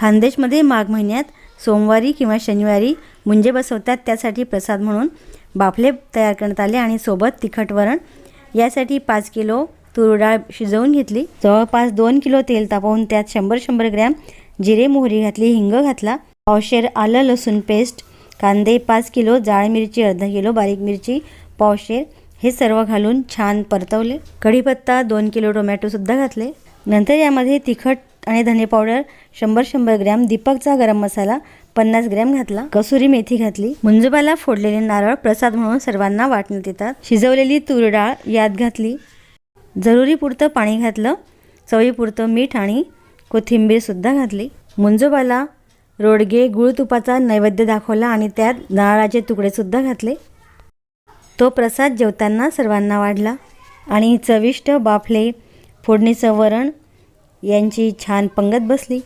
खानदेशमध्ये माघ महिन्यात सोमवारी किंवा शनिवारी मुंजे बसवतात. त्यासाठी प्रसाद म्हणून बाफले तयार करण्यात आले आणि सोबत तिखट वरण. यासाठी पाच किलो तूर डाळ शिजवून घेतली. जवळपास दोन किलो तेल तापवून त्यात शंभर शंभर ग्रॅम जिरे मोहरी घातली हिंग घातला पावशेर आलं लसूण पेस्ट कांदे पाच किलो जाळ मिरची अर्धा किलो बारीक मिरची पावशेर हे सर्व घालून छान परतवले. कढीपत्ता दोन किलो टोमॅटोसुद्धा घातले. नंतर यामध्ये तिखट आणि धने पावडर शंभर शंभर ग्रॅम दीपकचा गरम मसाला पन्नास ग्रॅम घातला. कसुरी मेथी घातली. मुंजबाला फोडलेले नारळ प्रसाद म्हणून सर्वांना वाटण्यात येतात. शिजवलेली तूर डाळ यात घातली. जरुरीपुरतं पाणी घातलं. चवीपुरतं मीठ आणि कोथिंबीरसुद्धा घातली. मुंजोबाला रोडगे गुळ तुपाचा नैवेद्य दाखवला आणि त्यात नारळाचे तुकडेसुद्धा घातले. तो प्रसाद जेवताना सर्वांना वाढला. आणि चविष्ट बाफले फोडणीचं वरण यांची छान पंगत बसली.